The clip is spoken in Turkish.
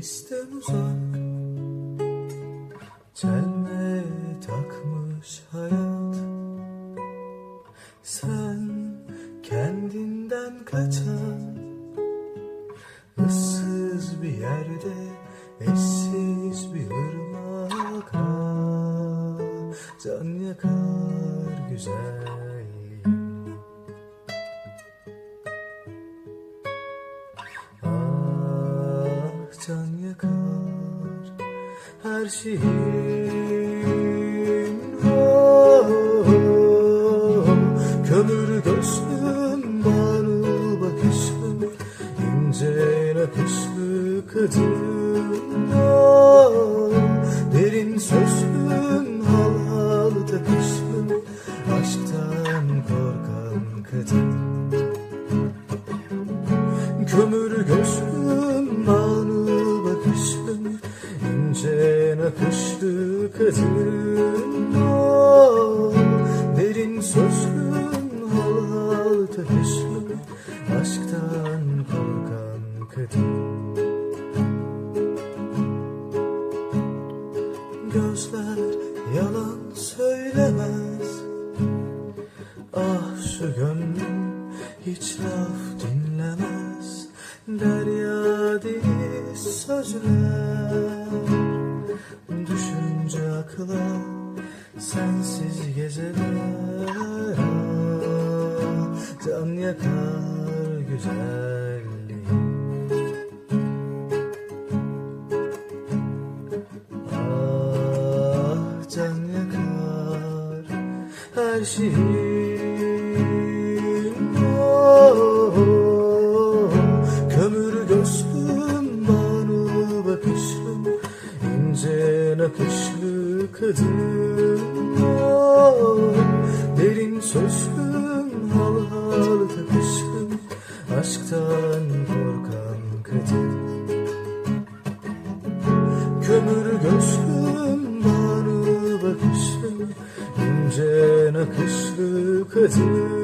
Bizden uzak Çelme takmış hayat. Sen kendinden kaçan ıssız bir yerde Eşsiz bir ırmak ah, Can yakar güzelliğin can yakar. Her şeyin oh, Kömür gözlüm banu bakışım ince nakışlı kadın oh, Derin sözlüm hal hal takışım. Aşktan korkan kadın Kömür gözlüm ince nakışlı kadın Derin sözlüm hal takışın aşktan korkan kadın. Gözler yalan söylemez Ah şu gönlüm hiç laf dinlemez. Derya deniz sözler Akla sensiz geceler. Ah, Can yakar güzelliğin Ah can yakar her şeyin. Oh, Kömür gözlüm kadın Derin sözlüm hal hal takışım aşktan korkan kadın Kömür gözlüm bana bakışın ince nakışlı kadın